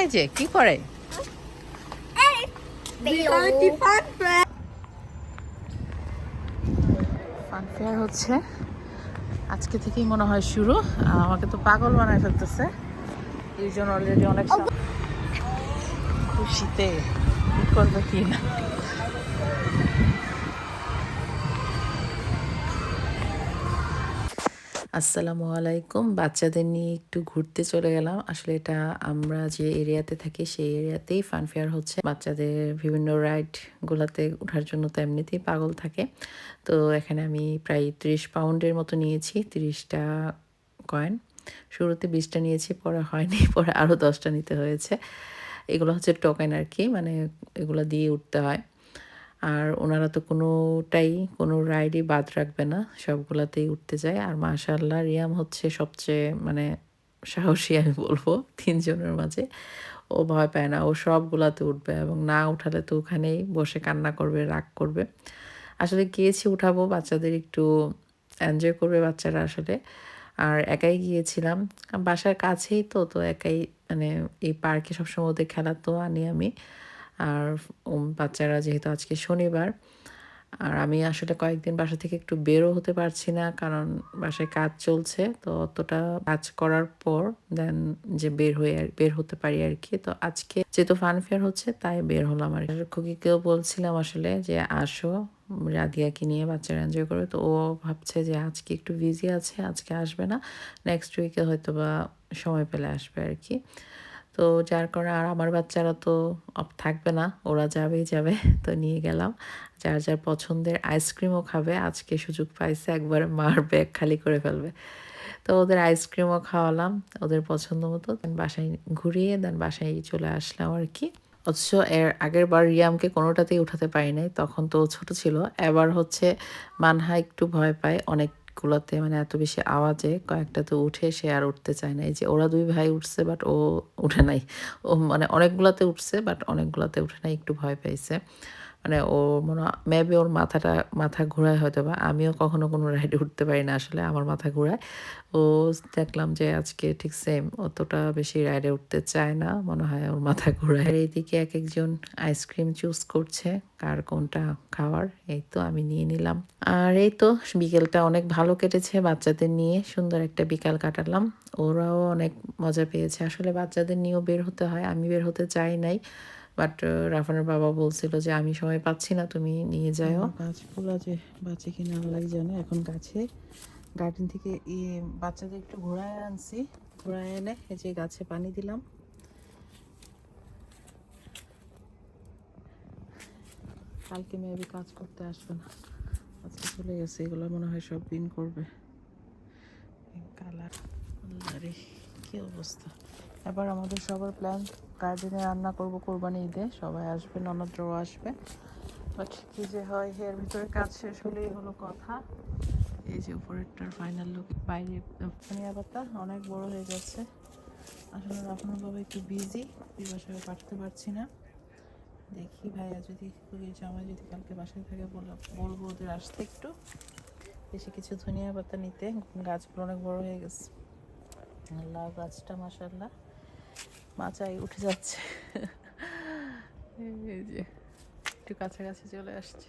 এই যে কি করে? ফানফেয়ার হচ্ছে। আজকে থেকেই মনে হয় শুরু। আমাকে তো পাগল বানায় ফেলতেছে। এই জন্য অলরেডি অনেক খুশিতে। কি করবে কি না? আসসালামু আলাইকুম। বাচ্চাদের নিয়ে একটু ঘুরতে চলে গেলাম। আসলে এটা আমরা যে এরিয়াতে থাকি, সেই এরিয়াতেই ফানফেয়ার হচ্ছে। বাচ্চাদের বিভিন্ন রাইড গুলাতে ওঠার জন্য তো এমনিতেই পাগল থাকে। তো এখানে আমি প্রায় ত্রিশ পাউন্ডের মতো নিয়েছি, তিরিশটা কয়েন। শুরুতে বিশটা নিয়েছি, পরে হয়নি, পরে আরও দশটা নিতে হয়েছে। এগুলো হচ্ছে টোকেন আর কি মানে এগুলো দিয়ে উঠতে হয়। আর ওনারা তো কোনোটাই, কোনো রাইডই বাদ রাখবে না, সবগুলাতেই উঠতে যায় আর মাশাল্লাহ রিয়াম হচ্ছে সবচেয়ে মানে সাহসী আমি বলব তিনজনের মাঝে। ও ভয় পায় না, ও সবগুলাতে উঠবে এবং না উঠালে তো ওখানেই বসে কান্না করবে, রাগ করবে। আসলে গিয়েছি উঠাবো, বাচ্চাদের একটু এনজয় করবে বাচ্চারা আসলে। আর একাই গিয়েছিলাম, বাসার কাছেই তো তো একাই মানে এই পার্কে সবসময় ওদের খেলা তো আনি আমি। আর বাচ্চারা যেহেতু আজকে শনিবার, আর আমি আসলে কয়েকদিন বাসা থেকে একটু বেরো হতে পারছি না, কারণ বাসায় কাজ চলছে, তো অতটা কাজ করার পর দেন যে বের হয়ে আর, বের হতে পারি আর কি। তো আজকে যেহেতু ফানফেয়ার হচ্ছে, তাই বের হলাম আর। খুকিকেও বলছিলাম আসলে যে, আসো রাধিয়াকে নিয়ে বাচ্চারা এনজয় করবে তো ও ভাবছে যে, আজকে একটু বিজি আছে, আজকে আসবে না নেক্সট উইকে হয়তো বা সময় পেলে আসবে আর কি। তো যার কারণে আর আমার বাচ্চারা তো থাকবে না, ওরা যাবেই যাবে, তো নিয়ে গেলাম। যার যার পছন্দের আইসক্রিমও খাবে, আজকে সুযোগ পাইছে একবার মার ব্যাগ খালি করে ফেলবে। তো ওদের আইসক্রিমও খাওয়ালাম, ওদের পছন্দ মতো দেন বাসায় ঘুরিয়ে দেন বাসায় চলে আসলাম আর কি। অথচ এর আগের বার রিয়ামকে কোনোটাতেই উঠাতে পারি নাই, তখন তো ছোট ছিল। এবার হচ্ছে মানহা একটু ভয় পায় অনেকগুলোতে মানে এত বেশি আওয়াজে কয়েকটা তো উঠে সে আর উঠতে চায় না। এই যে ওরা দুই ভাই উঠছে বাট ও উঠে নাই। ও মানে অনেকগুলাতে উঠছে বাট অনেকগুলাতে উঠে নাই, একটু ভয় পাইছে। মানে ও মনে মেবি ওর মাথাটা, মাথা ঘোরায় হয়তো বা আমিও কখনো কোনো রাইডে উঠতে পারি না আসলে, আমার মাথা ঘোরায়। ও দেখলাম যে আজকে ঠিক সেম অতটা বেশি রাইডে উঠতে চায় না, মনে হয় ওর মাথা ঘোরায়। এইদিকে এক একজন আইসক্রিম চুজ করছে, কার কোনটা খাওয়ার, এই তো আমি নিয়ে নিলাম। আর এই তো বিকেলটা অনেক ভালো কেটেছে বাচ্চাদের নিয়ে, সুন্দর একটা বিকাল কাটালাম। ওরাও অনেক মজা পেয়েছে। আসলে বাচ্চাদের নিয়েও বের হতে হয়, আমি বের হতে চাই নাই। বাট রাফানের বাবা বলছিল যে আমি সময় পাচ্ছি না তুমি নিয়ে যাও। গাছগুলো যে বাঁচে কিনা আল্লাহ জানে এখন গাছে। গার্ডেন থেকে ইয়ে বাচ্চাদের একটু ঘোরায় আনছি। ঘোরায় এনে এই যে গাছে পানি দিলাম। কালকে মেবি কাজ করতে আসবে না। আজকে চলে গেছে এগুলো মনে হয় সব দিন করবে। কালার আল্লাহরে কি অবস্থা। এবার আমাদের সবার প্ল্যান গার্ডেনে রান্না করব কোরবানি ঈদে, সবাই আসবে ননদরাও আসবে। কি যে হয়, এর ভিতরে কাজ শেষ হলেই হলো কথা। এই যে উপরেরটার ফাইনাল লুক বাইরে ধনিয়া পাতা অনেক বড় হয়ে যাচ্ছে। আসলে আপনার বাবা একটু বিজি বাসায় পাঠাতে পারছি না। দেখি ভাইয়া যদি জামাই যদি কালকে বাসায় থাকে বলব ওদের আসতে একটু। বেশি কিছু ধনিয়া পাতা নিতে, গাছগুলো অনেক বড় হয়ে গেছে। লাউ গাছটা মাসাল্লাহ মাচায় উঠে যাচ্ছে। এই যে একটু কাছাকাছি চলে আসছে।